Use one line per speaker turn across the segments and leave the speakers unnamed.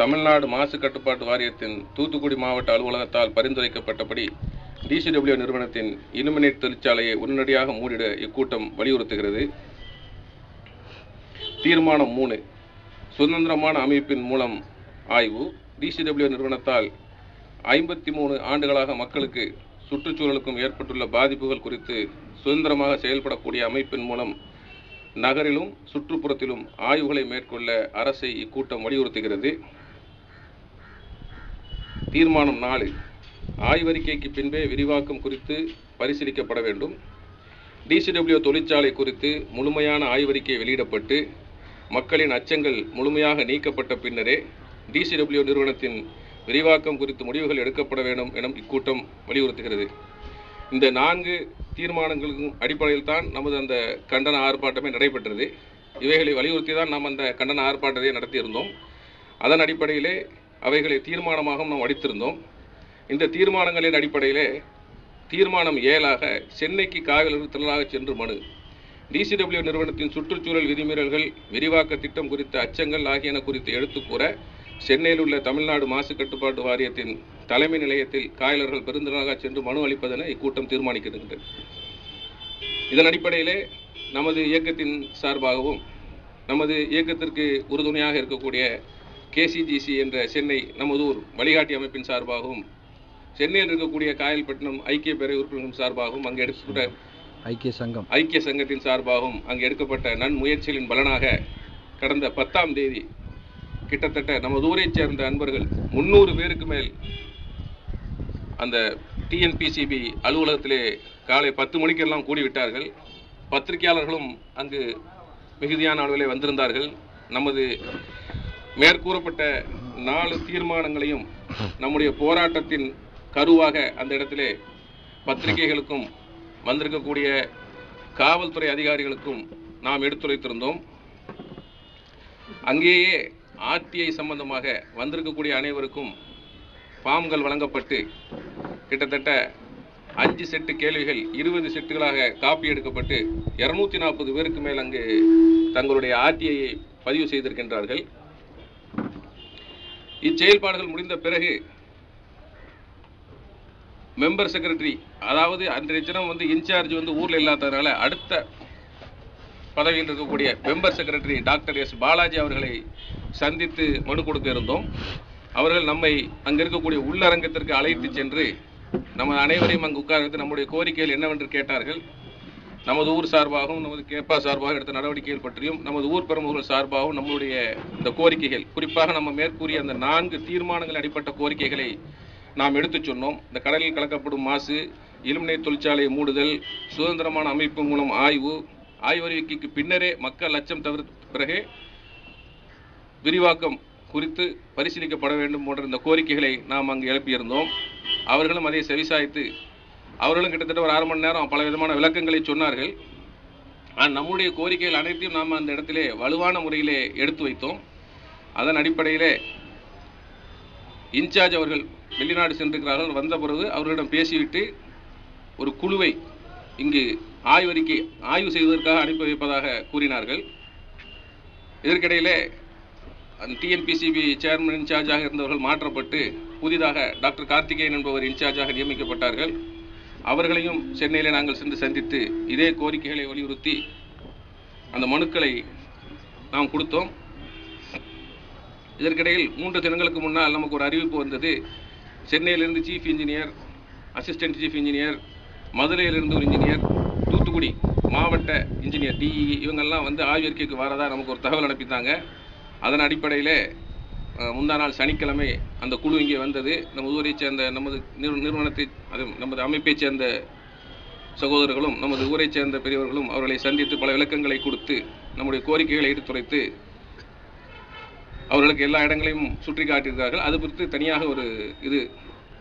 தமிழ்நாடு மாசு கட்டுப்பாட்டு வாரியத்தின் தூத்துக்குடி மாவட்ட அலுவலகத்தால் பரிந்துரைக்கப்பட்டபடி டிசிடபிள்யூ நிறுவனத்தின் இலுமினேட் தொழிற்சாலையை உடனடியாக மூடிட இக்கூட்டம் வலியுறுத்துகிறது. தீர்மானம் மூணு. சுதந்திரமான அமைப்பின் மூலம் ஆய்வு. டிசிடபிள்யூ நிறுவனத்தால் ஐம்பத்தி மூணு ஆண்டுகளாக மக்களுக்கு சுற்றுச்சூழலுக்கும் ஏற்பட்டுள்ள பாதிப்புகள் குறித்து சுதந்திரமாக செயல்படக்கூடிய அமைப்பின் மூலம் நகரிலும் சுற்றுப்புறத்திலும் ஆய்வுகளை மேற்கொள்ள அரசை இக்கூட்டம் வலியுறுத்துகிறது. தீர்மானம் நாலு ஆய்வறிக்கைக்கு பின்பே விரிவாக்கம் குறித்து பரிசீலிக்கப்பட வேண்டும். டிசிடபிள்யூ தொழிற்சாலை குறித்து முழுமையான ஆய்வறிக்கை வெளியிடப்பட்டு மக்களின் அச்சங்கள் முழுமையாக நீக்கப்பட்ட பின்னரே டிசிடபிள்யூ நிறுவனத்தின் விரிவாக்கம் குறித்து முடிவுகள் எடுக்கப்பட வேண்டும் என இக்கூட்டம் வலியுறுத்துகிறது. இந்த நான்கு தீர்மானங்களுக்கும் அடிப்படையில் தான் நமது அந்த கண்டன ஆர்ப்பாட்டமே நடைபெற்றது. இவைகளை வலியுறுத்தி தான் நாம் அந்த கண்டன ஆர்ப்பாட்டத்தை நடத்தியிருந்தோம். அதன் அடிப்படையிலே அவைகளை தீர்மானமாக நாம் அடித்திருந்தோம். இந்த தீர்மானங்களின் அடிப்படையிலே தீர்மானம் ஏழாக சென்னைக்கு காவலர் திரளாக சென்று மனு. டிசிடபிள்யூ நிறுவனத்தின் சுற்றுச்சூழல் விதிமீறல்கள் விரிவாக்க திட்டம் குறித்த அச்சங்கள் ஆகியன குறித்து எடுத்துக்கூற சென்னையில் உள்ள தமிழ்நாடு மாசு கட்டுப்பாட்டு வாரியத்தின் தலைமை நிலையத்தில் காயலர்கள் பெருந்திரளாக சென்று மனு அளிப்பதென இக்கூட்டம் தீர்மானிக்கிறது இதன் அடிப்படையிலே நமது இயக்கத்தின் சார்பாகவும் நமது இயக்கத்திற்கு உறுதுணையாக இருக்கக்கூடிய கேசிஜிசி என்ற சென்னை நமது ஊர் வழிகாட்டி அமைப்பின் சார்பாகவும் சென்னையில் இருக்கக்கூடிய காயல்பட்டினம் ஐக்கிய பேரவை உறுப்பினர்கள் சார்பாகவும் அங்கு எடுக்கப்பட்ட
ஐக்கிய சங்கம்.
ஐக்கிய சங்கத்தின் சார்பாகவும் அங்கு எடுக்கப்பட்ட நன்முயற்சிகளின் பலனாக கடந்த பத்தாம் தேதி கிட்டத்தட்ட நமது ஊரைச் சேர்ந்த அன்பர்கள் முந்நூறு பேருக்கு மேல் அந்த டிஎன்பிசிபி அலுவலகத்திலே காலை பத்து மணிக்கெல்லாம் கூடிவிட்டார்கள். பத்திரிகையாளர்களும் அங்கு மிகுதியான அளவிலே வந்திருந்தார்கள். நமது மேற்கூறப்பட்ட நாலு தீர்மானங்களையும் நம்முடைய போராட்டத்தின் கருவாக அந்த இடத்திலே பத்திரிகைகளுக்கும் வந்திருக்கக்கூடிய காவல்துறை அதிகாரிகளுக்கும் நாம் எடுத்துரைத்திருந்தோம். அங்கேயே ஆர்டிஐ சம்பந்தமாக வந்திருக்கக்கூடிய அனைவருக்கும் ஃபார்ம்கள் வழங்கப்பட்டு கிட்டத்தட்ட அஞ்சு செட்டு கேள்விகள் இருபது செட்டுகளாக காப்பி எடுக்கப்பட்டு இருநூத்தி நாற்பது பேருக்கு மேல் அங்கு தங்களுடைய ஆர்டிஐயை பதிவு செய்திருக்கின்றார்கள். இச்செயல்பாடுகள் முடிந்த பிறகு மெம்பர் செக்ரட்டரி அதாவது அன்றைய தினம் வந்து இன்சார்ஜ் வந்து ஊரில் இல்லாததுனால அடுத்த பதவியில் இருக்கக்கூடிய member secretary doctor S Balaji அவர்களை சந்தித்து மனு கொடுக்க இருந்தோம். அவர்கள் நம்மை அங்கே இருக்கக்கூடிய உள்ளரங்கத்திற்கு அழைத்து சென்று நம்ம அனைவரையும் அங்கு உட்கார்ந்து நம்முடைய கோரிக்கைகள் என்னவென்று கேட்டார்கள். நமது ஊர் சார்பாகவும் நமது கேப்பா சார்பாக எடுத்த நடவடிக்கைகள் பற்றியும் நமது ஊர் பிரமுகர்கள் சார்பாகவும் நம்மளுடைய இந்த கோரிக்கைகள் குறிப்பாக நம்ம மேற்கூறிய அந்த நான்கு தீர்மானங்கள் அடிப்பட்ட கோரிக்கைகளை நாம் எடுத்துச் சொன்னோம். இந்த கடலில் கலக்கப்படும் மாசு இலுமினை தொழிற்சாலை மூடுதல் சுதந்திரமான அமைப்பு மூலம் ஆய்வு ஆய்வறிக்கைக்கு பின்னரே மக்கள் அச்சம் தவிர்த்த பிறகு விரிவாக்கம் குறித்து பரிசீலிக்கப்பட வேண்டும் போன்ற இந்த கோரிக்கைகளை நாம் அங்கு எழுப்பியிருந்தோம். அவர்களும் அதை செவிசாய்த்து அவர்களும் கிட்டத்தட்ட ஒரு அரை மணி நேரம் பல விதமான விளக்கங்களை சொன்னார்கள். ஆனால் நம்முடைய கோரிக்கைகள் அனைத்தையும் நாம் அந்த இடத்திலே வலுவான முறையிலே எடுத்து வைத்தோம். அதன் அடிப்படையிலே இன்சார்ஜ் அவர்கள் வெளிநாடு சென்றிருக்கிறார்கள். வந்த பிறகு அவர்களிடம் பேசிவிட்டு ஒரு குழுவை இங்கு ஆய்வறிக்கை ஆய்வு செய்வதற்காக அனுப்பி வைப்பதாக கூறினார்கள். இதற்கிடையிலே அந்த டிஎன்பிசிபி சேர்மன் இன்சார்ஜாக இருந்தவர்கள் மாற்றப்பட்டு புதிதாக டாக்டர் கார்த்திகேயன் என்பவர் இன்சார்ஜாக நியமிக்கப்பட்டார்கள். அவர்களையும் சென்னையில் நாங்கள் சென்று சந்தித்து இதே கோரிக்கைகளை வலியுறுத்தி அந்த மனுக்களை நாம் கொடுத்தோம். இதற்கிடையில் மூன்று தினங்களுக்கு முன்னால் நமக்கு ஒரு அறிவிப்பு வந்தது. சென்னையிலிருந்து chief engineer assistant chief engineer மதுரையிலிருந்து ஒரு இன்ஜினியர் தூத்துக்குடி மாவட்ட இன்ஜினியர் டிஇ இவங்கெல்லாம் வந்து ஆய்வறிக்கைக்கு வரதா நமக்கு ஒரு தகவல் அனுப்பித்தாங்க. அதன் அடிப்படையில் முந்தா நாள் சனிக்கிழமை அந்த குழு இங்கே வந்தது. நம்ம ஊரைச் சேர்ந்த நமது நிறு நிறுவனத்தை அது நமது அமைப்பைச் சேர்ந்த சகோதரர்களும் நமது ஊரைச் சேர்ந்த பெரியவர்களும் அவர்களை சந்தித்து பல விளக்கங்களை கொடுத்து நம்முடைய கோரிக்கைகளை எடுத்துரைத்து அவர்களுக்கு எல்லா இடங்களையும் சுற்றி காட்டியிருக்கிறார்கள். அது குறித்து தனியாக ஒரு இது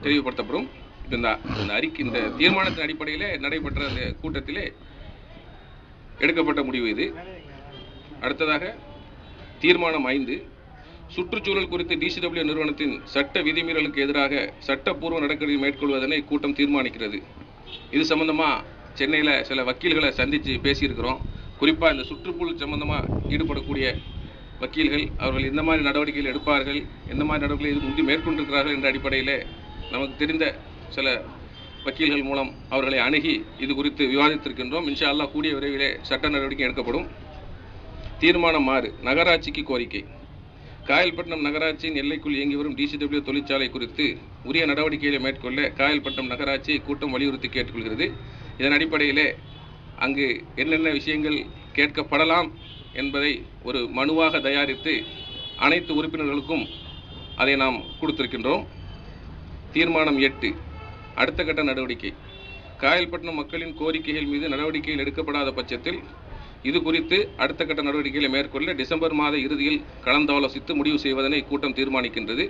தெளிவுபடுத்தப்படும். இப்ப இந்த இந்த அறிக்கை இந்த தீர்மானத்தின் அடிப்படையிலே நடைபெற்ற அந்த கூட்டத்திலே எடுக்கப்பட்ட முடிவு இது. அடுத்ததாக தீர்மானம் ஐந்து. சுற்றுச்சூழல் குறித்து டிசிடபிள்யூ நிறுவனத்தின் சட்ட விதிமீறலுக்கு எதிராக சட்டப்பூர்வ நடவடிக்கை மேற்கொள்வதனை கூட்டம் தீர்மானிக்கிறது. இது சம்பந்தமா சென்னையில் சில வக்கீல்களை சந்தித்து பேசியிருக்கிறோம். குறிப்பாக இந்த சுற்றுச்சூழல் சம்பந்தமாக ஈடுபடக்கூடிய வக்கீல்கள் அவர்கள் எந்த மாதிரி நடவடிக்கைகள் எடுப்பார்கள் எந்த மாதிரி நடவடிக்கைகள் இது முந்தி மேற்கொண்டிருக்கிறார்கள் என்ற அடிப்படையில் நமக்கு தெரிந்த சில வக்கீல்கள் மூலம் அவர்களை அணுகி இது குறித்து விவாதித்திருக்கின்றோம். இன்ஷா அல்லாஹ் கூடிய விரைவிலே சட்ட நடவடிக்கை எடுக்கப்படும். தீர்மானம் மாறு நகராட்சிக்கு கோரிக்கை. காயல்பட்டினம் நகராட்சியின் எல்லைக்குள் இயங்கி வரும் டிசிடபிள்யூ தொழிற்சாலை குறித்து உரிய நடவடிக்கைகளை மேற்கொள்ள காயல்பட்டினம் நகராட்சி கூட்டம் வலியுறுத்தி கேட்டுக்கொள்கிறது. இதன் அடிப்படையிலே அங்கு என்னென்ன விஷயங்கள் கேட்கப்படலாம் என்பதை ஒரு மனுவாக தயாரித்து அனைத்து உறுப்பினர்களுக்கும் அதை நாம் கொடுத்திருக்கின்றோம். தீர்மானம் எட்டு. அடுத்த கட்ட நடவடிக்கை. காயல்பட்டினம் மக்களின் கோரிக்கைகள் மீது நடவடிக்கைகள் எடுக்கப்படாத பட்சத்தில் இது குறித்து அடுத்த கட்ட நடவடிக்கைகளை மேற்கொள்ள டிசம்பர் மாத இறுதியில் கலந்தாலோசித்து முடிவு செய்வதனை இக்கூட்டம் தீர்மானிக்கின்றது.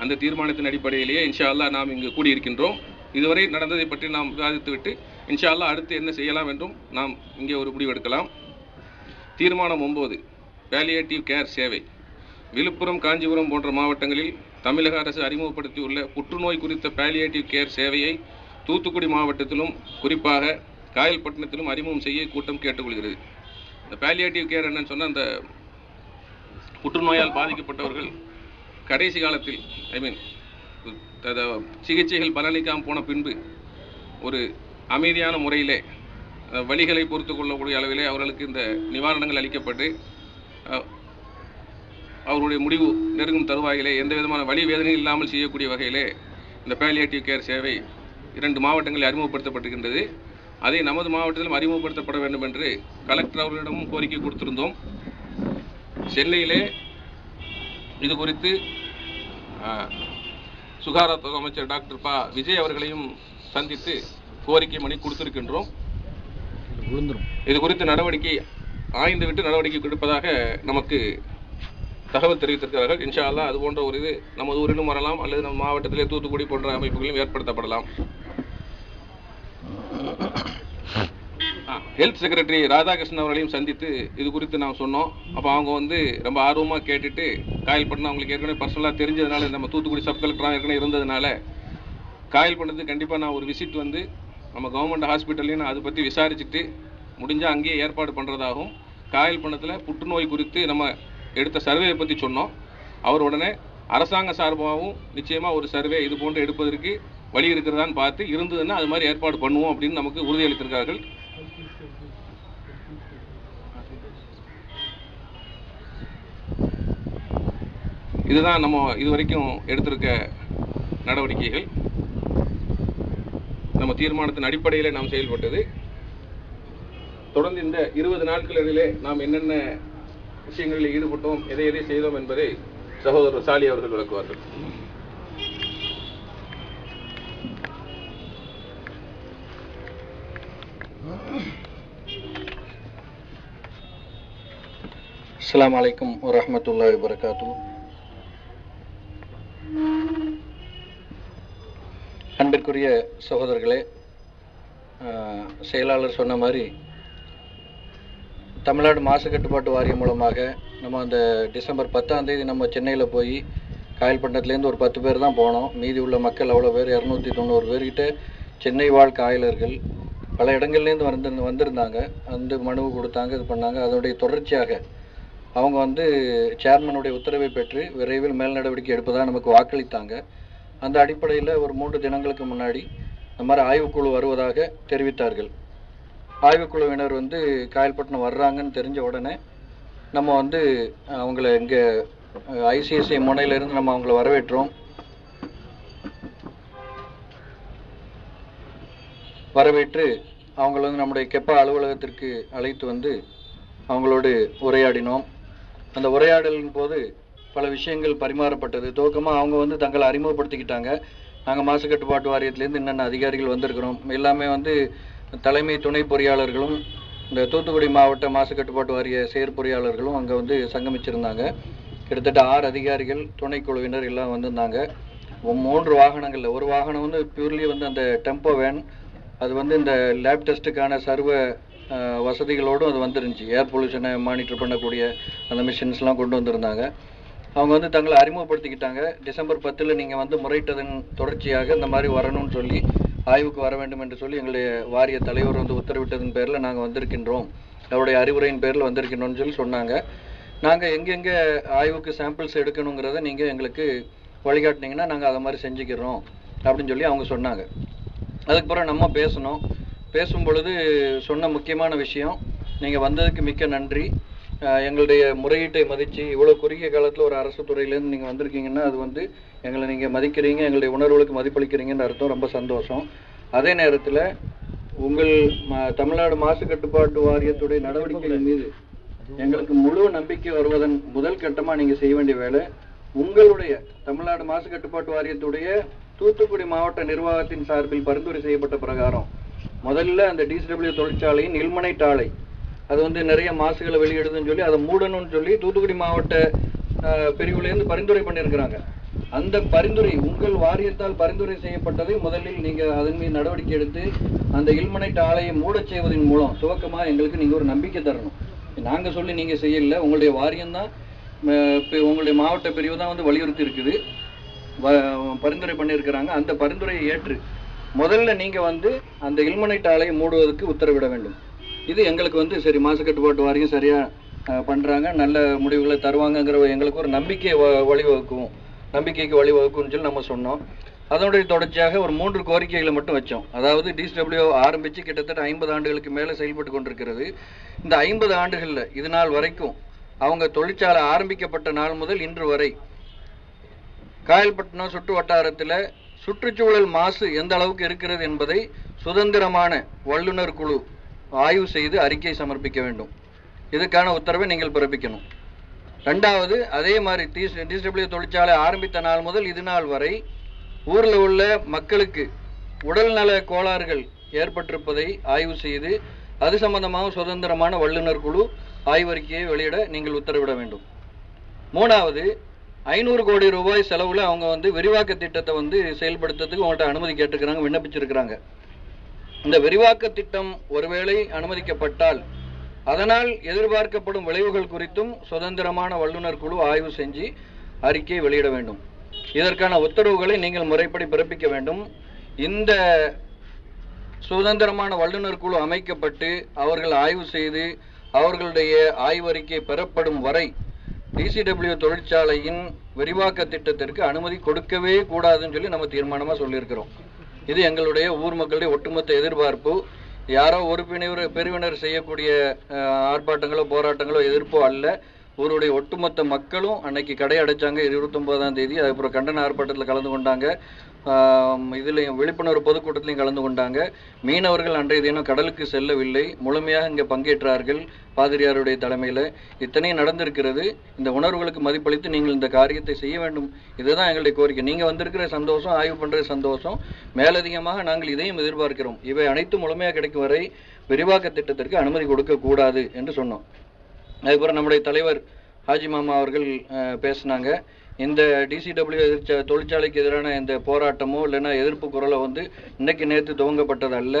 அந்த தீர்மானத்தின் அடிப்படையிலேயே இன்ஷா அல்லா நாம் இங்கு கூடியிருக்கின்றோம். இதுவரை நடந்ததை பற்றி நாம் விவாதித்துவிட்டு இன்ஷா அல்லாஹ் அடுத்து என்ன செய்யலாம் என்றும் நாம் இங்கே ஒரு முடிவெடுக்கலாம் தீர்மானம் ஒன்பது பேலியேட்டிவ் கேர் சேவை விழுப்புரம் காஞ்சிபுரம் போன்ற மாவட்டங்களில் தமிழக அரசு அறிமுகப்படுத்தியுள்ள புற்றுநோய் குறித்த பேலியேட்டிவ் கேர் சேவையை தூத்துக்குடி மாவட்டத்திலும் குறிப்பாக காயல்பட்டினத்திலும் அறிமுகம் செய்ய கூட்டம் கேட்டுக்கொள்கிறது. இந்த பேலியேட்டிவ் கேர் என்னன்னு சொன்னால் அந்த புற்றுநோயால் பாதிக்கப்பட்டவர்கள் கடைசி காலத்தில் ஐ மீன் சிகிச்சைகள் பலனிக்காமல் போன பின்பு ஒரு அமைதியான முறையிலே வழிகளை பொறுத்து கொள்ளக்கூடிய அளவிலே அவர்களுக்கு இந்த நிவாரணங்கள் அளிக்கப்பட்டு அவருடைய முடிவு நெருங்கும் தருவாயிலே எந்த விதமான வழி வேதனையும் இல்லாமல் செய்யக்கூடிய வகையிலே இந்த பேலியேட்டிவ் கேர் சேவை இரண்டு மாவட்டங்களில் அறிமுகப்படுத்தப்பட்டிருக்கின்றது. அதை நமது மாவட்டத்திலும் அறிமுகப்படுத்தப்பட வேண்டும் என்று கலெக்டர் அவர்களிடமும் கோரிக்கை கொடுத்திருந்தோம். சென்னையிலே இது குறித்து சுகாதாரத்துறை அமைச்சர் டாக்டர் ப. விஜய் அவர்களையும் சந்தித்து கோரிக்கை மணி கொடுத்திருக்கின்றோம். இது குறித்து நடவடிக்கை ஆய்ந்துவிட்டு நடவடிக்கை கொடுப்பதாக நமக்கு தகவல் தெரிவித்திருக்கிறார்கள். இன்ஷா அல்லா அது போன்ற ஒரு இது நமது ஊரிலும் வரலாம் அல்லது நம்ம மாவட்டத்திலே தூத்துக்குடி போன்ற அமைப்புகளும் ஏற்படுத்தப்படலாம். ஹெல்த் செக்ரட்டரி ராதாகிருஷ்ணன் அவர்களையும் சந்தித்து இது குறித்து நாம் சொன்னோம். அப்போ அவங்க வந்து ரொம்ப ஆர்வமாக கேட்டுட்டு காயல்பட்டினம் அவங்களுக்கு ஏற்கனவே பர்சனலாக தெரிஞ்சதுனால நம்ம தூத்துக்குடி சப் கலெக்டராக ஏற்கனவே இருந்ததுனால காயல்பட்டினத்துக்கு கண்டிப்பாக நான் ஒரு விசிட் வந்து நம்ம கவர்மெண்ட் ஹாஸ்பிட்டல்லையும் நான் அதை பற்றி விசாரிச்சுட்டு முடிஞ்சால் அங்கேயே ஏற்பாடு பண்ணுறதாகவும் காயல்பட்டினத்தில் புற்றுநோய் குறித்து நம்ம எடுத்த சர்வேயை பற்றி சொன்னோம். அவர் உடனே அரசாங்க சார்பாகவும் நிச்சயமாக ஒரு சர்வே இது போன்று எடுப்பதற்கு வழி இருக்கிறதான்னு பார்த்து இருந்ததுன்னா அது மாதிரி ஏற்பாடு பண்ணுவோம் அப்படின்னு நமக்கு உறுதியளித்திருக்கார்கள். இதுதான் நம்ம இதுவரைக்கும் எடுத்திருக்க நடவடிக்கைகள். நம்ம தீர்மானத்தின் அடிப்படையில் நாம் செயல்பட்டது. தொடர்ந்து இந்த இருபது நாட்களிலே நாம் என்னென்ன விஷயங்களில் ஈடுபட்டோம் எதை எதை செய்தோம் என்பதை சகோதரர் சாலி அவர்கள் விளக்குவார்கள்.
அஸ்லாம் வலைக்கம் வரமத்துல்லா வபரகாத்து அன்பிற்குரிய சகோதரர்களே ஆஹ், செயலாளர் சொன்ன மாதிரி தமிழ்நாடு மாசு கட்டுப்பாட்டு வாரியம் மூலமாக நம்ம அந்த டிசம்பர் பத்தாம் தேதி நம்ம சென்னையில் போய் காயல்பட்டினத்துலேருந்து ஒரு பத்து பேர் தான் போனோம். மீதி உள்ள மக்கள் அவ்வளோ பேர் இரநூத்தி தொண்ணூறு பேர்கிட்ட சென்னை வாழ் காயலர்கள் பல இடங்கள்லேருந்து வந்து வந்திருந்தாங்க. வந்து மனு கொடுத்தாங்க இது பண்ணாங்க. அதனுடைய தொடர்ச்சியாக அவங்க வந்து சேர்மனுடைய உத்தரவை பெற்று விரைவில் மேல் நடவடிக்கை எடுப்பதாக நமக்கு வாக்களித்தாங்க. அந்த அடிப்படையில் ஒரு மூன்று தினங்களுக்கு முன்னாடி இந்த மாதிரி ஆய்வுக்குழு வருவதாக தெரிவித்தார்கள். ஆய்வுக்குழுவினர் வந்து காயல்பட்டினம் வர்றாங்கன்னு தெரிஞ்ச உடனே நம்ம வந்து அவங்கள இங்கே ஐசிஐசிஐ முனையிலிருந்து நம்ம அவங்கள வரவேற்றோம். வரவேற்று அவங்கள வந்து நம்முடைய கெப்பா அலுவலகத்திற்கு அழைத்து வந்து அவங்களோடு உரையாடினோம். அந்த உரையாடலின் போது பல விஷயங்கள் பரிமாறப்பட்டது. துவக்கமாக அவங்க வந்து தங்களை அறிமுகப்படுத்திக்கிட்டாங்க. நாங்கள் மாசு கட்டுப்பாட்டு வாரியத்திலேருந்து என்னென்ன அதிகாரிகள் வந்திருக்கிறோம். எல்லாமே வந்து தலைமை துணை பொறியாளர்களும் இந்த தூத்துக்குடி மாவட்ட மாசு கட்டுப்பாட்டு வாரிய செயற்பொறியாளர்களும் அங்கே வந்து சங்கமிச்சிருந்தாங்க. கிட்டத்தட்ட ஆறு அதிகாரிகள் துணைக்குழுவினர் எல்லாம் வந்திருந்தாங்க. மூன்று வாகனங்களில். ஒரு வாகனம் வந்து பியூர்லி வந்து அந்த டெம்போ வேன் அது வந்து இந்த லேப் டெஸ்ட்டுக்கான சர்வ வசதிகளோடும் அது வந்துருந்துச்சு. ஏர் பொல்யூஷனை மானிட்டர் பண்ணக்கூடிய அந்த மிஷின்ஸ்லாம் கொண்டு வந்திருந்தாங்க. அவங்க வந்து தங்களை அறிமுகப்படுத்திக்கிட்டாங்க. டிசம்பர் பத்தில் நீங்கள் வந்து முறையிட்டதன் தொடர்ச்சியாக இந்த மாதிரி வரணும்னு சொல்லி ஆய்வுக்கு வர வேண்டும் என்று சொல்லி எங்களுடைய வாரிய தலைவர் வந்து உத்தரவிட்டதன் பேரில் நாங்கள் வந்திருக்கின்றோம். அவருடைய அறிவுரையின் பேரில் வந்திருக்கின்றோம்னு சொல்லி சொன்னாங்க. நாங்கள் எங்கெங்கே ஆய்வுக்கு சாம்பிள்ஸ் எடுக்கணுங்கிறத நீங்கள் எங்களுக்கு வழிகாட்டினீங்கன்னா நாங்கள் அதை மாதிரி செஞ்சுக்கிறோம் அப்படின்னு சொல்லி அவங்க சொன்னாங்க. அதுக்கப்புறம் நம்ம பேசணும். பேசும் பொழுது சொன்ன முக்கியமான விஷயம் நீங்கள் வந்ததுக்கு மிக்க நன்றி. எங்களுடைய முறையீட்டை மதித்து இவ்வளோ குறுகிய காலத்தில் ஒரு அரசு துறையிலேருந்து நீங்கள் வந்திருக்கீங்கன்னா அது வந்து எங்களை நீங்கள் மதிக்கிறீங்க எங்களுடைய உணர்வுகளுக்கு மதிப்பளிக்கிறீங்கன்னு அர்த்தம். ரொம்ப சந்தோஷம். அதே நேரத்தில் உங்கள் தமிழ்நாடு மாசு கட்டுப்பாட்டு வாரியத்துடைய நடவடிக்கைகள் மீது எங்களுக்கு முழு நம்பிக்கை வருவதன் முதல் கட்டமா நீங்க செய்ய வேண்டிய வேலை உங்களுடைய தமிழ்நாடு மாசு கட்டுப்பாட்டு வாரியத்துடைய தூத்துக்குடி மாவட்ட நிர்வாகத்தின் சார்பில் பரிந்துரை செய்யப்பட்ட பிரகாரம் முதல்ல அந்த டிசிடபிள்யூ தொழிற்சாலையின் நில்மனை டாலை அது வந்து நிறைய மாசுகளை வெளியிடுதுன்னு சொல்லி அதை மூடணும்னு சொல்லி தூத்துக்குடி மாவட்ட பிரிவுலேருந்து பரிந்துரை பண்ணியிருக்கிறாங்க. அந்த பரிந்துரை உங்கள் வாரியத்தால் பரிந்துரை செய்யப்பட்டதை முதலில் நீங்கள் அதன் மீது நடவடிக்கை எடுத்து அந்த இல்மனைட் ஆலையை மூடச் செய்வதன் மூலம் துவக்கமாக எங்களுக்கு நீங்கள் ஒரு நம்பிக்கை தரணும். நாங்கள் சொல்லி நீங்கள் செய்யல உங்களுடைய வாரியம் தான் உங்களுடைய மாவட்ட பிரிவு தான் வந்து வலியுறுத்தி இருக்குது வ- பரிந்துரை பண்ணியிருக்கிறாங்க. அந்த பரிந்துரையை ஏற்று முதல்ல நீங்கள் வந்து அந்த இல்மனைட் ஆலையை மூடுவதற்கு உத்தரவிட வேண்டும். இது எங்களுக்கு வந்து சரி மாசு கட்டுப்பாட்டு வாரியம் சரியா பண்ணுறாங்க பண்றாங்க. நல்ல முடிவுகளை தருவாங்கங்கிற எங்களுக்கு ஒரு நம்பிக்கையை வ- வழிவகுக்கும். நம்பிக்கைக்கு வழிவகுக்கும்னு சொல்லி நம்ம சொன்னோம். அதனுடைய தொடர்ச்சியாக ஒரு மூன்று கோரிக்கைகளை மட்டும் வச்சோம். அதாவது டிஸ்டபிள்யூ ஆரம்பித்து கிட்டத்தட்ட ஐம்பது ஆண்டுகளுக்கு மேலே செயல்பட்டு கொண்டிருக்கிறது. இந்த ஐம்பது ஆண்டுகளில் இது நாள் வரைக்கும் அவங்க தொழிற்சாலை ஆரம்பிக்கப்பட்ட நாள் முதல் இன்று வரை காயல்பட்டினம் சுற்று வட்டாரத்தில் சுற்றுச்சூழல் மாசு எந்த அளவுக்கு இருக்கிறது என்பதை சுதந்திரமான வல்லுநர் குழு ஆய்வு செய்து அறிக்கை சமர்ப்பிக்க வேண்டும். இதுக்கான உத்தரவை நீங்கள் பிறப்பிக்கணும். ரெண்டாவது அதே மாதிரி டிஸ்டபிள்யூ தொழிற்சாலை ஆரம்பித்த நாள் முதல் இது நாள் வரை ஊரில் உள்ள மக்களுக்கு உடல்நல கோளாறுகள் ஏற்பட்டிருப்பதை ஆய்வு செய்து அது சம்பந்தமாக சுதந்திரமான வல்லுநர் குழு ஆய்வறிக்கையை வெளியிட நீங்கள் உத்தரவிட வேண்டும். மூணாவது ஐநூறு கோடி ரூபாய் செலவுல அவங்க வந்து விரிவாக்க திட்டத்தை வந்து செயல்படுத்துறதுக்கு உங்கள்கிட்ட அனுமதி கேட்டுக்கிறாங்க விண்ணப்பிச்சிருக்கிறாங்க. இந்த விரிவாக்க திட்டம் ஒருவேளை அனுமதிக்கப்பட்டால் அதனால் எதிர்பார்க்கப்படும் விளைவுகள் குறித்தும் சுதந்திரமான வல்லுநர் குழு ஆய்வு செஞ்சு அறிக்கை வெளியிட வேண்டும். இதற்கான உத்தரவுகளை நீங்கள் முறைப்படி பிறப்பிக்க வேண்டும். இந்த சுதந்திரமான வல்லுநர் குழு அமைக்கப்பட்டு அவர்கள் ஆய்வு செய்து அவர்களுடைய ஆய்வறிக்கை பெறப்படும் வரை டிசிடபிள்யூ தொழிற்சாலையின் விரிவாக்க திட்டத்திற்கு அனுமதி கொடுக்கவே கூடாதுன்னு சொல்லி நம்ம தீர்மானமாக சொல்லியிருக்கிறோம். இது எங்களுடைய ஊர் மக்களுடைய ஒட்டுமொத்த எதிர்பார்ப்பு. யாரோ ஒரு பிரிவினர் பிரிவினர் செய்யக்கூடிய ஆர்ப்பாட்டங்களோ போராட்டங்களோ எதிர்ப்போ அல்ல. ஊருடைய ஒட்டுமொத்த மக்களும் அன்னைக்கு கடை அடைச்சாங்க இருபத்தொன்பதாம் தேதி. அதுக்கப்புறம் கண்டன ஆர்ப்பாட்டத்தில் கலந்து கொண்டாங்க. இதுலயும் விழிப்புணர்வு பொதுக்கூட்டத்திலையும் கலந்து கொண்டாங்க. மீனவர்கள் அன்றைய தினம் கடலுக்கு செல்லவில்லை. முழுமையாக இங்கே பங்கேற்றார்கள் பாதிரியாருடைய தலைமையில். இத்தனையும் நடந்திருக்கிறது. இந்த உணர்வுகளுக்கு மதிப்பளித்து நீங்கள் இந்த காரியத்தை செய்ய வேண்டும். இதுதான் எங்களுடைய கோரிக்கை. நீங்கள் வந்திருக்கிற சந்தோஷம் ஆய்வு பண்ணுற சந்தோஷம் மேலதிகமாக நாங்கள் இதையும் எதிர்பார்க்கிறோம். இவை அனைத்தும் முழுமையாக கிடைக்கும் வரை விரிவாக்க திட்டத்திற்கு அனுமதி கொடுக்கக்கூடாது என்று சொன்னோம். அதுக்கப்புறம் நம்முடைய தலைவர் ஹாஜி மாமா அவர்கள் பேசினாங்க பேசுனாங்க. இந்த டிசிடபிள்யூ எதிர்ச்ச தொழிற்சாலைக்கு எதிரான இந்த போராட்டமோ இல்லைன்னா எதிர்ப்பு குரலோ வந்து இன்னைக்கு நேற்று துவங்கப்பட்டது அல்ல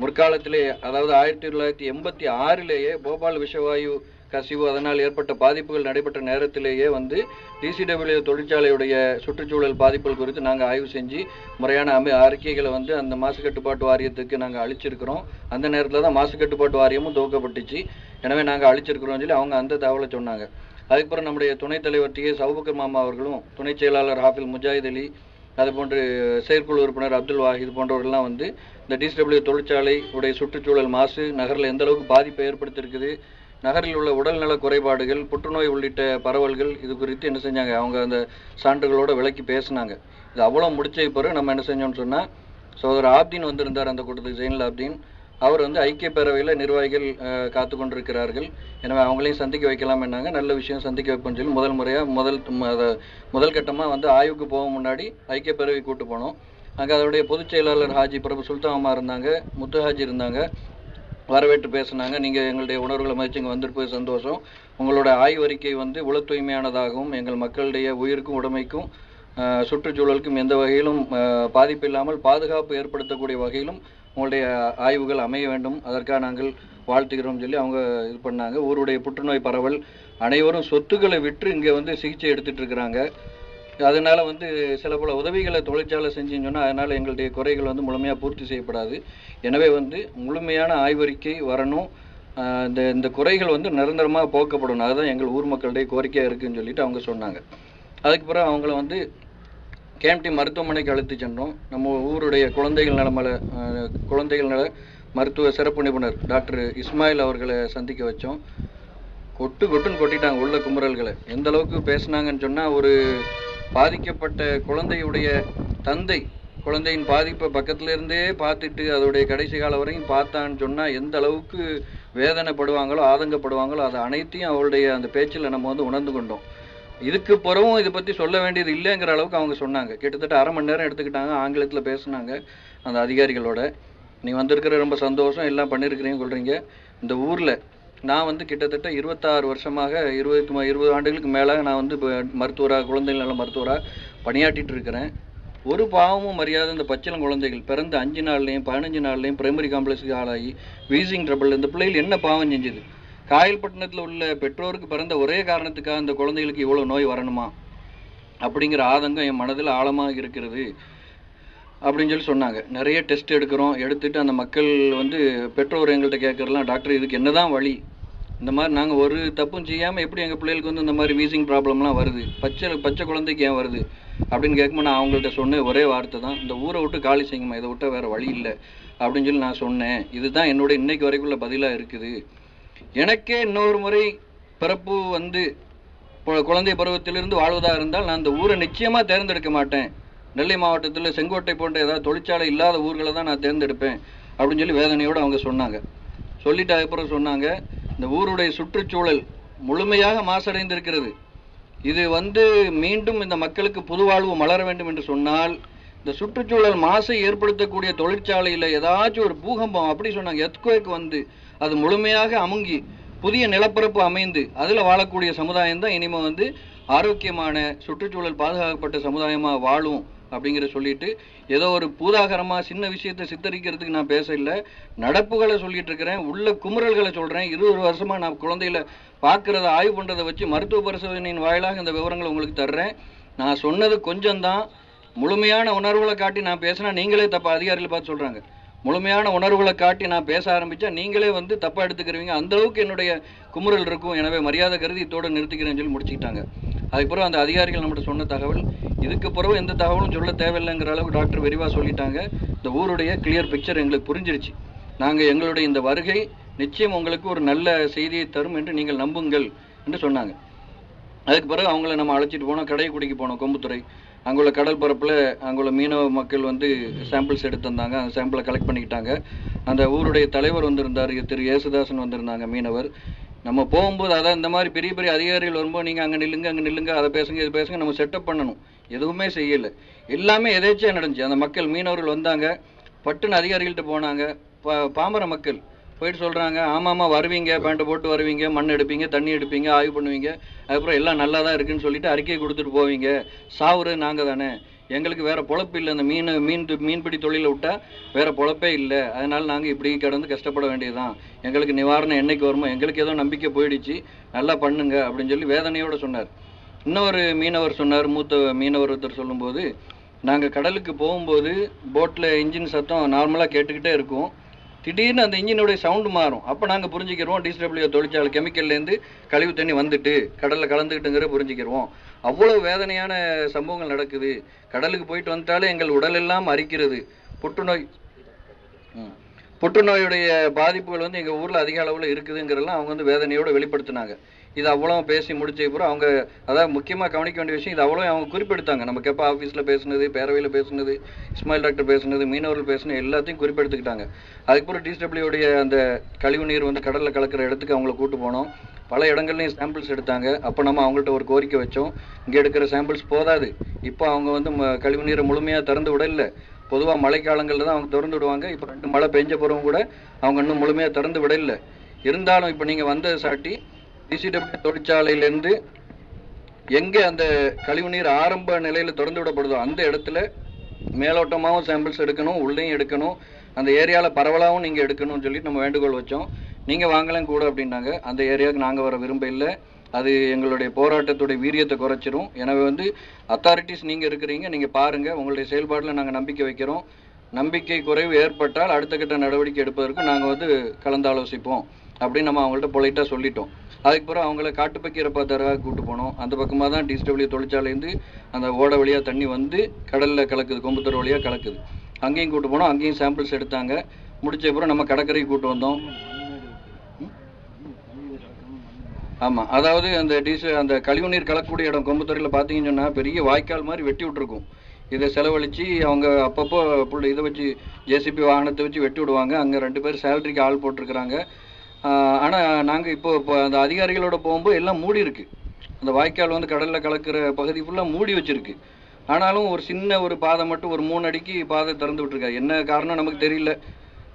முற்காலத்திலே அதாவது ஆயிரத்தி தொள்ளாயிரத்தி எண்பத்தி ஆறிலேயே போபால் விஷவாயு கசிவு அதனால் ஏற்பட்ட பாதிப்புகள் நடைபெற்ற நேரத்திலேயே வந்து டிசிடபிள்யூ தொழிற்சாலையுடைய சுற்றுச்சூழல் பாதிப்புகள் குறித்து நாங்கள் ஆய்வு செஞ்சு முறையான அமை அறிக்கைகளை வந்து அந்த மாசு கட்டுப்பாட்டு வாரியத்துக்கு நாங்கள் அழிச்சிருக்கிறோம் அந்த நேரத்தில் தான் மாசு கட்டுப்பாட்டு வாரியமும் துவக்கப்பட்டுச்சு. எனவே நாங்கள் அளிச்சிருக்கிறோம்னு சொல்லி அவங்க அந்த தகவலை சொன்னாங்க. அதுக்கப்புறம் நம்முடைய துணைத் தலைவர் டி எஸ் அவுபக்கர் மாமா அவர்களும் துணைச் செயலாளர் ஹாஃபில் முஜாஹித் அலி அது போன்று செயற்குழு உறுப்பினர் அப்துல் வாஹித் போன்றவர்கள்லாம் வந்து இந்த டிஸ்டபிள்யூ தொழிற்சாலை உடைய சுற்றுச்சூழல் மாசு நகரில் எந்த அளவுக்கு பாதிப்பை ஏற்படுத்தியிருக்குது நகரில் உள்ள உடல்நல குறைபாடுகள் புற்றுநோய் உள்ளிட்ட பரவல்கள் இது குறித்து என்ன செஞ்சாங்க அவங்க அந்த சான்றுகளோட விளக்கி பேசினாங்க. இது அவ்வளோ முடிச்ச பிறகு நம்ம என்ன செஞ்சோம்னு சொன்னால் சோதர் ஆப்தீன் வந்திருந்தார் அந்த கூட்டத்துக்கு ஜெயினல் ஆப்தீன். அவர் வந்து ஐக்கிய பேரவையில் நிர்வாகிகள் காத்து கொண்டிருக்கிறார்கள் எனவே அவங்களையும் சந்திக்க வைக்கலாம் என்னாங்க. நல்ல விஷயம் சந்திக்க வைப்போம்னு சொல்லி முதல் முறையாக முதல் முதல் கட்டமாக வந்து ஆய்வுக்கு போக முன்னாடி ஐக்கிய பேரவை கூட்டு போனோம். அங்கே அதோடைய பொதுச் செயலாளர் ஹாஜி பிரபு சுல்தாமா இருந்தாங்க முத்து ஹாஜி இருந்தாங்க வரவேற்று பேசுனாங்க. நீங்கள் எங்களுடைய உணர்வுகளை மதிச்சு இங்கே வந்திருப்பது சந்தோஷம். உங்களோட ஆய்வறிக்கை வந்து உள தூய்மையானதாகவும் எங்கள் மக்களுடைய உயிருக்கும் உடைமைக்கும் சுற்றுச்சூழலுக்கும் எந்த வகையிலும் பாதிப்பு இல்லாமல் பாதுகாப்பு ஏற்படுத்தக்கூடிய வகையிலும் உங்களுடைய ஆய்வுகள் அமைய வேண்டும். அதற்காக நாங்கள் வாழ்த்துகிறோம் சொல்லி அவங்க இது பண்ணாங்க. ஊருடைய புற்றுநோய் பரவல் அனைவரும் சொத்துக்களை விற்று இங்கே வந்து சிகிச்சை எடுத்துட்டு இருக்கிறாங்க. அதனால வந்து சில பல உதவிகளை தொழிற்சாலை செஞ்சுன்னு சொன்னால் அதனால் எங்களுடைய குறைகள் வந்து முழுமையாக பூர்த்தி செய்யப்படாது. எனவே வந்து முழுமையான ஆய்வறிக்கை வரணும். இந்த இந்த குறைகள் வந்து நிரந்தரமாக போக்கப்படணும். அதுதான் எங்கள் ஊர் மக்களுடைய கோரிக்கையாக இருக்குதுன்னு சொல்லிட்டு அவங்க சொன்னாங்க. அதுக்கு பிறகு அவங்கள வந்து கேஎம்டி மருத்துவமனைக்கு அழைத்து சென்றோம். நம்ம ஊருடைய குழந்தைகள் நலமல குழந்தைகள் நல மருத்துவ சிறப்பு நிபுணர் டாக்டர் இஸ்மாயில் அவர்களை சந்திக்க வச்சோம். கொட்டு கொட்டுன்னு கொட்டிட்டாங்க உள்ள குமுறல்களை. எந்த அளவுக்கு பேசுனாங்கன்னு சொன்னால் ஒரு பாதிக்கப்பட்ட குழந்தையுடைய தந்தை குழந்தையின் பாதிப்பை பக்கத்துல இருந்தே பார்த்துட்டு அதோடைய கடைசி காலம் வரையும் பார்த்தான்னு சொன்னால் எந்த அளவுக்கு வேதனைப்படுவாங்களோ ஆதங்கப்படுவாங்களோ அதை அனைத்தையும் அவருடைய அந்த பேச்சில் நம்ம வந்து உணர்ந்து கொண்டோம். இதுக்கு பிறகும் இதை பற்றி சொல்ல வேண்டியது இல்லைங்கிற அளவுக்கு அவங்க சொன்னாங்க. கிட்டத்தட்ட அரை மணி நேரம் எடுத்துக்கிட்டாங்க ஆங்கிலத்தில் பேசுனாங்க அந்த அதிகாரிகளோட. நீ வந்திருக்கிற ரொம்ப சந்தோஷம் எல்லாம் பண்ணியிருக்கிறீங்க சொல்கிறீங்க இந்த ஊரில் நான் வந்து கிட்டத்தட்ட இருபத்தாறு வருஷமாக இருபது இருபது ஆண்டுகளுக்கு மேலாக நான் வந்து இப்போ மருத்துவராக குழந்தைகள் நல்ல மருத்துவராக பணியாற்றிட்டு இருக்கிறேன். ஒரு பாவமும் மரியாதை இந்த பச்சிளம் குழந்தைகள் பிறந்த அஞ்சு நாள்லையும் பதினஞ்சு நாள்லையும் பிரைமரி காம்ப்ளெக்ஸுக்கு ஆளாகி வீசிங் ட்ரபிள் இந்த பிள்ளைகள் என்ன பாவம் செஞ்சுது? காயல்பட்டினத்தில் உள்ள பெற்றோருக்கு பிறந்த ஒரே காரணத்துக்காக அந்த குழந்தைகளுக்கு இவ்வளோ நோய் வரணுமா? அப்படிங்கிற ஆதங்கம் என் மனதில் ஆழமாக இருக்கிறது. அப்படின்னு சொல்லி சொன்னாங்க. நிறைய டெஸ்ட் எடுக்கிறோம். எடுத்துட்டு அந்த மக்கள் வந்து பெற்றோர் எங்கள்கிட்ட கேட்கறலாம் டாக்டர் இதுக்கு என்னதான் வழி? இந்த மாதிரி நாங்கள் ஒரு தப்பும் செய்யாமல் எப்படி எங்கள் பிள்ளைகளுக்கு வந்து இந்த மாதிரி வீசிங் ப்ராப்ளம்லாம் வருது? பச்சை பச்சை குழந்தைக்கு ஏன் வருது? அப்படின்னு கேட்கும்போது நான் அவங்கள்ட்ட சொன்ன ஒரே வார்த்தை தான் இந்த ஊரை விட்டு காலி செய்யுங்கம்மா. இதை விட்டால் வேறு வழி இல்லை. அப்படின்னு சொல்லி நான் சொன்னேன். இதுதான் என்னோட இன்னைக்கு வரைக்குள்ள பதிலாக இருக்குது. எனக்கே இன்னொரு முறை பிறப்பு வந்து குழந்தை பருவத்திலிருந்து வாழ்வதாக இருந்தால் நான் அந்த ஊரை நிச்சயமா தேர்ந்தெடுக்க மாட்டேன். நெல்லை மாவட்டத்தில் செங்கோட்டை போன்ற ஏதாவது தொழிற்சாலை இல்லாத ஊர்களை தான் நான் தேர்ந்தெடுப்பேன் அப்படின்னு சொல்லி வேதனையோடு அவங்க சொன்னாங்க. சொல்லிட்டு அதுக்கப்புறம் சொன்னாங்க இந்த ஊருடைய சுற்றுச்சூழல் முழுமையாக மாசடைந்திருக்கிறது. இது வந்து மீண்டும் இந்த மக்களுக்கு புது வாழ்வு மலர வேண்டும் என்று சொன்னால் இந்த சுற்றுச்சூழல் மாசை ஏற்படுத்தக்கூடிய தொழிற்சாலையில ஏதாச்சும் ஒரு பூகம்பம் அப்படி சொன்னாங்க எத்குவேக் வந்து அது முழுமையாக அமுங்கி புதிய நிலப்பரப்பு அமைந்து அதில் வாழக்கூடிய சமுதாயம் தான் இனிமே வந்து ஆரோக்கியமான சுற்றுச்சூழல் பாதுகாக்கப்பட்ட சமுதாயமாக வாழும் அப்படிங்கிற சொல்லிட்டு ஏதோ ஒரு பூதாகரமாக சின்ன விஷயத்தை சித்தரிக்கிறதுக்கு நான் பேச இல்லை. நடப்புகளை சொல்லிட்டு இருக்கிறேன். உள்ள குமுறல்களை சொல்கிறேன் இருபது வருஷமாக நான் குழந்தைகளை பார்க்குறத ஆய்வு பண்ணுறதை வச்சு மருத்துவ பரிசோதனையின் வாயிலாக இந்த விவரங்களை உங்களுக்கு தர்றேன். நான் சொன்னது கொஞ்சம்தான். முழுமையான உணர்வுகளை காட்டி நான் பேசினா நீங்களே தப்பா அதிகாரிகள் பார்த்து சொல்கிறாங்க முழுமையான உணர்வுகளை காட்டி நான் பேச ஆரம்பிச்சா நீங்களே வந்து தப்பாக எடுத்துக்கிறவங்க அந்த அளவுக்கு என்னுடைய குமுறல் இருக்கும். எனவே மரியாதை கருதி இதோட நிறுத்திக்கிறேன்னு சொல்லி முடிச்சுக்கிட்டாங்க. அதுக்கப்புறம் அந்த அதிகாரிகள் நம்மகிட்ட சொன்ன தகவல் இதுக்கு பிறகு எந்த தகவலும் சொல்ல தேவையில்லைங்கிற அளவுக்கு டாக்டர் விரிவா சொல்லிட்டாங்க. இந்த ஊருடைய கிளியர் பிக்சர் எங்களுக்கு புரிஞ்சிருச்சு. நாங்க எங்களுடைய இந்த வருகை நிச்சயம் உங்களுக்கு ஒரு நல்ல செய்தியை தரும் என்று நீங்கள் நம்புங்கள் என்று சொன்னாங்க. அதுக்கு பிறகு அவங்கள நம்ம அழைச்சிட்டு போனோம். கடைக்குடிக்கு போனோம். கொம்புத்துறை. அங்குள்ள கடல் பரப்பில் அங்குள்ள மீனவ மக்கள் வந்து சாம்பிள்ஸ் எடுத்து வந்தாங்க அந்த சாம்பிளை கலெக்ட் பண்ணிக்கிட்டாங்க. அந்த ஊருடைய தலைவர் வந்திருந்தார். திரு. ஏசுதாசன் வந்திருந்தாங்க மீனவர். நம்ம போகும்போது அதான் இந்த மாதிரி பெரிய பெரிய அதிகாரிகள் வரும்போது நீங்கள் அங்கே நில்லுங்க அங்கே நில்லுங்க அதை பேசுங்க இது பேசுங்க நம்ம செட்டப் பண்ணணும். எதுவுமே செய்யலை. எல்லாமே எதேச்சியாக நடந்துச்சு. அந்த மக்கள் மீனவர்கள் வந்தாங்க. பட்டுன்னு அதிகாரிகள்கிட்ட போனாங்க. பா- பாமர மக்கள். போயிட்டு சொல்கிறாங்க ஆமாம்மா வருவீங்க பேண்ட்டை போட்டு வருவீங்க மண் எடுப்பீங்க தண்ணி எடுப்பீங்க ஆய்வு பண்ணுவீங்க. அதுக்கப்புறம் எல்லாம் நல்லா தான் இருக்குன்னு சொல்லிட்டு அறிக்கையை கொடுத்துட்டு போவீங்க. சாவுறது நாங்கள் தானே. எங்களுக்கு வேற பொழப்பு இல்லை. அந்த மீன் மீன் மீன்பிடி தொழிலை விட்டால் வேற பொழப்பே இல்லை. அதனால் நாங்கள் இப்படி கடந்து கஷ்டப்பட வேண்டியதுதான். எங்களுக்கு நிவாரணம் என்னைக்கு வருமோ எங்களுக்கு ஏதோ நம்பிக்கை போயிடுச்சு. நல்லா பண்ணுங்க அப்படின்னு சொல்லி வேதனையோட சொன்னார். இன்னொரு மீனவர் சொன்னார் மூத்த மீனவர் ஒருத்தர் சொல்லும்போது நாங்கள் கடலுக்கு போகும்போது போட்டில் இன்ஜின் சத்தம் நார்மலாக கேட்டுக்கிட்டே இருக்கும். திடீர்னு அந்த இன்ஜினுடைய சவுண்டு மாறும். அப்போ நாங்கள் புரிஞ்சுக்கிறோம் டிஸ்டபிள்யூ தொழிற்சாலை கெமிக்கல்லேருந்து கழிவு தண்ணி வந்துட்டு கடலில் கலந்துக்கிட்டுங்கிற புரிஞ்சுக்கிறோம். அவ்வளோ வேதனையான சம்பவங்கள் நடக்குது. கடலுக்கு போயிட்டு வந்துட்டாலே எங்கள் உடல் எல்லாம் அரிக்கிறது. புற்றுநோய் புற்றுநோயுடைய பாதிப்புகள் வந்து எங்கள் ஊரில் அதிக அளவில் இருக்குதுங்கிறதெல்லாம் அவங்க வந்து வேதனையோடு வெளிப்படுத்தினாங்க. இது அவ்வளோ பேசி முடிச்ச அவங்க அதாவது முக்கியமாக கவனிக்க வேண்டிய விஷயம் இது அவ்வளோ அவங்க குறிப்பெடுத்தாங்க. நம்ம கெப்பா ஆஃபீஸில் பேசுனது பேரவையில் பேசுனது இஸ்மாயில் டாக்டர் பேசுனது மீனவர்கள் பேசுனது எல்லாத்தையும் குறிப்பெடுத்துக்கிட்டாங்க. அதுக்கப்புறம் டிஸ்டபிள்யூடைய அந்த கழிவு நீர் வந்து கடலில் கலக்கிற இடத்துக்கு அவங்கள கூட்டு போனோம். பல இடங்கள்லையும் சாம்பிள்ஸ் எடுத்தாங்க. அப்போ நம்ம அவங்கள்ட்ட ஒரு கோரிக்கை வச்சோம். இங்கே எடுக்கிற சாம்பிள்ஸ் போதாது. இப்போ அவங்க வந்து ம- கழிவு நீரை முழுமையாக திறந்து விடல. பொதுவாக மழைக்காலங்களில் தான் அவங்க திறந்து விடுவாங்க. இப்போ ரெண்டு மழை பெஞ்ச பிறகும் கூட அவங்க இன்னும் முழுமையாக திறந்து விடல. இருந்தாலும் இப்போ நீங்கள் வந்த சாட்டி டிசிடபிள்யூ தொழிற்சாலையிலேருந்து எங்கே அந்த கழிவுநீர் ஆரம்ப நிலையில் திறந்து விடப்படுதோ அந்த இடத்துல மேலோட்டமாகவும் சாம்பிள்ஸ் எடுக்கணும் உள்ளேயும் எடுக்கணும் அந்த ஏரியாவில் பரவலாகவும் நீங்கள் எடுக்கணும்னு சொல்லி நம்ம வேண்டுகோள் வச்சோம். நீங்கள் வாங்கலாம் கூட அப்படின்னாங்க. அந்த ஏரியாவுக்கு நாங்கள் வர விரும்ப இல்லை. அது எங்களுடைய போராட்டத்துடைய வீரியத்தை குறைச்சிரும். எனவே வந்து அத்தாரிட்டிஸ் நீங்கள் இருக்கிறீங்க நீங்கள் பாருங்கள் உங்களுடைய செயல்பாட்டில் நாங்கள் நம்பிக்கை வைக்கிறோம். நம்பிக்கை குறைவு ஏற்பட்டால் அடுத்த கட்ட நடவடிக்கை எடுப்பதற்கு நாங்கள் வந்து கலந்தாலோசிப்போம். அப்படின்னு நம்ம அவங்கள்ட்ட பொலைட்டாக சொல்லிட்டோம். அதுக்கப்புறம் அவங்கள காட்டுப்பக்கீரப்பா தரகா கூட்டு போனோம். அந்த பக்கமாக தான் டிஸ்டபிள்யூ தொழிற்சாலையிலேருந்து அந்த ஓடை வழியாக தண்ணி வந்து கடலில் கலக்குது கொம்புத்தூர் வழியாக கலக்குது. அங்கேயும் கூட்டு போனோம். அங்கேயும் சாம்பிள்ஸ் எடுத்தாங்க. முடிச்ச அப்புறம் நம்ம கடற்கரைக்கு கூட்டு வந்தோம். ஆமாம் அதாவது அந்த டீச அந்த கழிவுநீர் கலக்கக்கூடிய இடம் கொம்புத்துறையில் பார்த்தீங்கன்னு சொன்னால் பெரிய வாய்க்கால் மாதிரி வெட்டி விட்டுருக்கும். இதை செலவழித்து அவங்க அப்பப்போ புள்ள இதை வச்சு ஜேசிபி வாகனத்தை வச்சு வெட்டி விடுவாங்க. அங்கே ரெண்டு பேர் சேலரிக்கு ஆள் போட்டிருக்கிறாங்க. ஆனால் நாங்கள் இப்போ இப்போ அந்த அதிகாரிகளோட போகும்போது எல்லாம் மூடி இருக்கு. அந்த வாய்க்கால் வந்து கடலில் கலக்கிற பகுதி ஃபுல்லாக மூடி வச்சிருக்கு. ஆனாலும் ஒரு சின்ன ஒரு பாதை மட்டும் ஒரு மூணு அடிக்கு பாதை திறந்து விட்டுருக்காரு என்ன காரணம் நமக்கு தெரியல.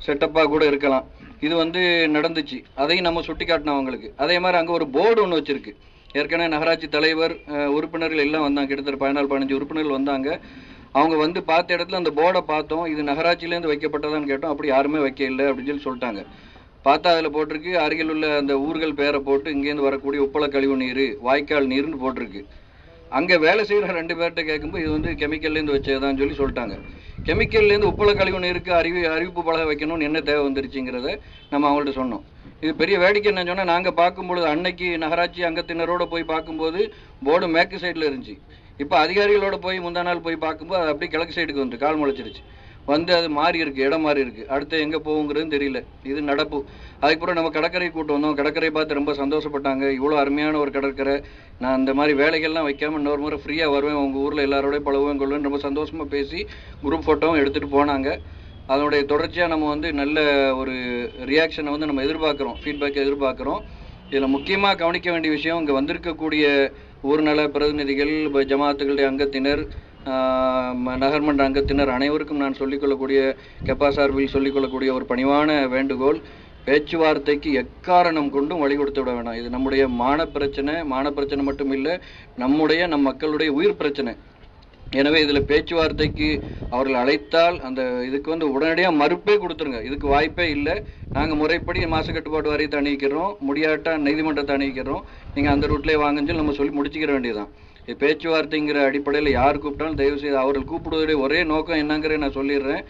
செட்டப்பாக கூட இருக்கலாம். இது வந்து நடந்துச்சு. அதையும் நம்ம சுட்டி காட்டினோம் அவங்களுக்கு. அதே மாதிரி அங்கே ஒரு போர்டு ஒன்று வச்சிருக்கு. ஏற்கனவே நகராட்சி தலைவர் உறுப்பினர்கள் எல்லாம் வந்தாங்க. கிட்டத்தட்ட பதினாலு பதினஞ்சு உறுப்பினர்கள் வந்தாங்க. அவங்க வந்து பார்த்த இடத்துல அந்த போர்டை பார்த்தோம். இது நகராட்சியிலேருந்து வைக்கப்பட்டதான்னு கேட்டோம். அப்படி யாருமே வைக்க இல்லை அப்படின்னு சொல்லி சொல்லிட்டாங்க. பார்த்தா அதில் போட்டிருக்கு. அருகில் உள்ள அந்த ஊர்கள் பேரை போட்டு இங்கேருந்து வரக்கூடிய உப்பள கழிவு நீர் வாய்க்கால் நீர்னு போட்டிருக்கு. அங்கே வேலை செய்கிற ரெண்டு பேர்கிட்ட கேட்கும்போது இது வந்து கெமிக்கல்லேருந்து வச்சதுதான் சொல்லி சொல்லிட்டாங்க. கெமிக்கல்லேருந்து உப்பள கழிவு நீருக்கு அறிவி அறிவிப்பு பலகை வைக்கணும்னு என்ன தேவை வந்துருச்சுங்கிறத நம்ம அவங்கள்ட்ட சொன்னோம். இது பெரிய வேடிக்கை என்ன சொன்னால் நாங்கள் பார்க்கும்பொழுது அன்னைக்கு நகராட்சி அங்கத்தினரோட போய் பார்க்கும்போது போர்டு மேற்கு சைடில் இருந்துச்சு. இப்போ அதிகாரிகளோட போய் முந்தா நாள் போய் பார்க்கும்போது அது அப்படியே கிழக்கு சைடுக்கு வந்து கால் முளைச்சிருச்சு. வந்து அது மாறி இருக்கு இடம் மாறி இருக்கு. அடுத்து எங்கே போகுங்கிறது தெரியல. இது நடப்பு. அதுக்கப்புறம் நம்ம கடற்கரை கூட்டு வந்தோம். கடற்கரை பார்த்து ரொம்ப சந்தோஷப்பட்டாங்க. இவ்வளோ அருமையான ஒரு கடற்கரை. நான் இந்த மாதிரி வேலைகள்லாம் வைக்காம இன்னொரு முறை ஃப்ரீயாக வருவேன். உங்கள் ஊரில் எல்லாரோடய பழகுவேன் கொள்வேன். ரொம்ப சந்தோஷமாக பேசி குரூப் ஃபோட்டோவும் எடுத்துகிட்டு போனாங்க. அதனுடைய தொடர்ச்சியாக நம்ம வந்து நல்ல ஒரு ரியாக்ஷனை வந்து நம்ம எதிர்பார்க்குறோம். ஃபீட்பேக் எதிர்பார்க்குறோம். இதில் முக்கியமாக கவனிக்க வேண்டிய விஷயம் இங்கே வந்திருக்கக்கூடிய ஊர்நல பிரதிநிதிகள் ஜமாத்துகளுடைய அங்கத்தினர் நகர்மன்ற அங்கத்தினர் அனைவருக்கும் நான் சொல்லிக்கொள்ளக்கூடிய கெப்பா சார்பில் சொல்லிக்கொள்ளக்கூடிய ஒரு பணிவான வேண்டுகோள் பேச்சுவார்த்தைக்கு எக்காரணம் கொண்டும் வழி கொடுத்து விட வேணாம். இது நம்முடைய மான பிரச்சனை மான பிரச்சனை மட்டும் இல்லை நம்முடைய நம் மக்களுடைய உயிர் பிரச்சனை. எனவே இதில் பேச்சுவார்த்தைக்கு அவர்கள் அழைத்தால் அந்த இதுக்கு வந்து உடனடியாக மறுப்பே கொடுத்துருங்க. இதுக்கு வாய்ப்பே இல்லை. நாங்கள் முறைப்படி மாசு கட்டுப்பாடு வாரியத்தை அணிவிக்கிறோம் முடியாட்டா நீதிமன்றத்தை அணிவிக்கிறோம். நீங்கள் அந்த ரூட்லேயே வாங்கன்னு சொல்லி நம்ம சொல்லி முடிச்சுக்கிற வேண்டியதுதான். பேச்சுவார்த்தைங்கிற அடிப்படையில் யார் கூப்பிட்டாலும் தயவு செய்து அவர்கள் கூப்பிடுவதே ஒரே நோக்கம் என்னங்கிறத நான் சொல்லிடுறேன்.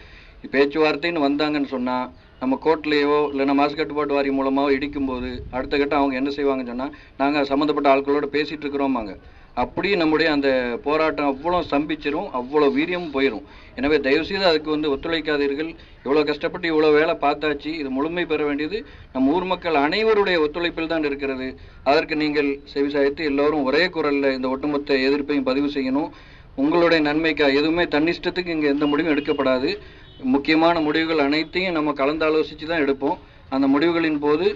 பேச்சுவார்த்தைன்னு வந்தாங்கன்னு சொன்னால் நம்ம கோர்ட்லேயோ இல்லைன்னா மாசு கட்டுப்பாட்டு வாரியம் மூலமாவோ இடிக்கும்போது அடுத்த கட்டம் அவங்க என்ன செய்வாங்கன்னு சொன்னால் நாங்கள் சம்மந்தப்பட்ட ஆட்களோட பேசிகிட்டு இருக்கிறோமாங்க அப்படியே நம்முடைய அந்த போராட்டம் அவ்வளோ ஸ்தம்பிச்சிரும் அவ்வளோ வீரியமும் போயிடும் எனவே தயவுசெய்து அதுக்கு வந்து ஒத்துழைக்காதீர்கள். இவ்வளோ கஷ்டப்பட்டு இவ்வளோ வேலை பார்த்தாச்சு இது முழுமை பெற வேண்டியது நம்ம ஊர் மக்கள் அனைவருடைய ஒத்துழைப்பில் தான் இருக்கிறது. அதற்கு நீங்கள் செவிசாய்த்து எல்லோரும் ஒரே குரலில் இந்த ஒட்டுமொத்த எதிர்ப்பையும் பதிவு செய்யணும். உங்களுடைய நன்மைக்கா எதுவுமே தன்னிஷ்டத்துக்கு இங்கே எந்த முடிவும் எடுக்கப்படாது. முக்கியமான முடிவுகள் அனைத்தையும் நம்ம கலந்து ஆலோசித்து தான் எடுப்போம். அந்த முடிவுகளின் போது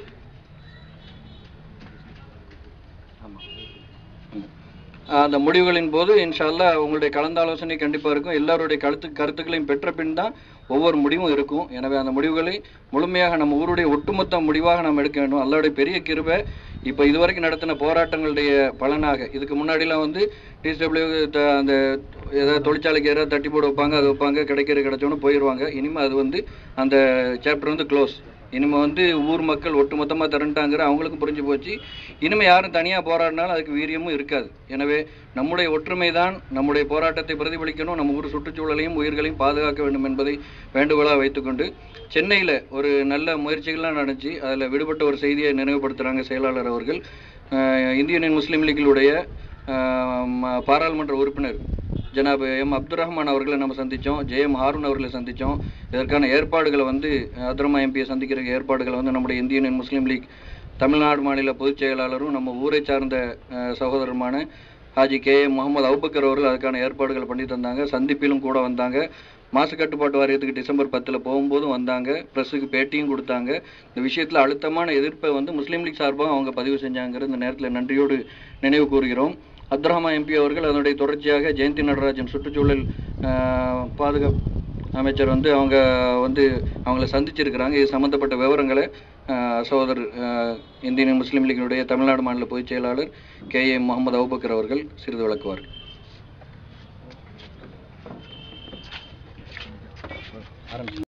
அந்த முடிவுகளின் போது இன்ஷால்லா அல்லாஹ் உங்களுடைய கலந்தாலோசனை கண்டிப்பாக இருக்கும். எல்லாருடைய கருத்து கருத்துக்களையும் பெற்ற பின் தான் ஒவ்வொரு முடிவும் இருக்கும். எனவே அந்த முடிவுகளை முழுமையாக நம்ம ஊருடைய ஒட்டுமொத்த முடிவாக நாம் எடுக்க வேண்டும். அல்லாவுடைய பெரிய கிருபை இப்போ இதுவரைக்கும் நடத்தின போராட்டங்களுடைய பலனாக. இதுக்கு முன்னாடிலாம் வந்து டிஎஸ்டபிள்யூ அந்த ஏதாவது தொழிற்சாலைக்கு ஏதாவது தட்டி போட வைப்பாங்க அது வைப்பாங்க கிடைக்கிற கிடைச்சோன்னு போயிடுவாங்க இனிமேல் அது வந்து அந்த சாப்டர் வந்து க்ளோஸ் இனிமேல் வந்து ஊர் மக்கள் ஒட்டுமொத்தமாக திரண்டாங்கிற அவங்களுக்கும் புரிஞ்சு போச்சு. இனிமேல் யாரும் தனியாக போராடினாலும் அதுக்கு வீரியமும் இருக்காது. எனவே நம்முடைய ஒற்றுமை தான் நம்முடைய போராட்டத்தை பிரதிபலிக்கணும். நம்ம ஊர் சுற்றுச்சூழலையும் உயிர்களையும் பாதுகாக்க வேண்டும் என்பதை வேண்டுகோளாக வைத்துக்கொண்டு சென்னையில் ஒரு நல்ல முயற்சிகள்லாம் நடந்துச்சு. அதில் விடுபட்ட ஒரு செய்தியை நினைவுபடுத்துகிறாங்க செயலாளர் அவர்கள். இந்திய யூனியன் முஸ்லீம் லீக்கினுடைய பாராளுமன்ற உறுப்பினர். ஜனாப் எம் அப்துல் ரஹ்மான் அவர்களை நம்ம சந்தித்தோம் ஜெயம் ஹாரூன் அவர்களை சந்தித்தோம் இதற்கான ஏற்பாடுகளை வந்து அப்துரமா எம்பியை சந்திக்கிற ஏற்பாடுகளை வந்து நம்முடைய Indian Union Muslim League Tamil Nadu மாநில பொதுச் செயலாளரும் நம்ம ஊரை சார்ந்த சகோதரருமான ஹாஜி கே எம் முகமது அவுபக்கர் அவர்கள் அதுக்கான ஏற்பாடுகள் பண்ணி தந்தாங்க. சந்திப்பிலும் கூட வந்தாங்க. மாசு கட்டுப்பாட்டு வாரியத்துக்கு டிசம்பர் பத்தில் போகும்போதும் வந்தாங்க. ப்ரெஸ்ஸுக்கு பேட்டியும் கொடுத்தாங்க. இந்த விஷயத்தில் அழுத்தமான எதிர்ப்பை வந்து முஸ்லீம் லீக் சார்பாக அவங்க பதிவு செஞ்சாங்கிற இந்த நேரத்தில் நன்றியோடு நினைவு கூறுகிறோம். அப்துரஹ்மான் எம்பி அவர்கள் அதனுடைய தொடர்ச்சியாக ஜெயந்தி நடராஜன் சுற்றுச்சூழல் பாதுகாப்பு அமைச்சர் வந்து அவங்க வந்து அவங்கள சந்திச்சிருக்கிறாங்க. இது சம்மந்தப்பட்ட விவரங்களை ஆஹ், சகோதரர் இந்தியன் முஸ்லீம் லீகினுடைய தமிழ்நாடு மாநில பொதுச் செயலாளர் கே ஏ முகமது அவுபக்கர் அவர்கள் சிறிது விளக்குவார். ஆரம்பிச்சு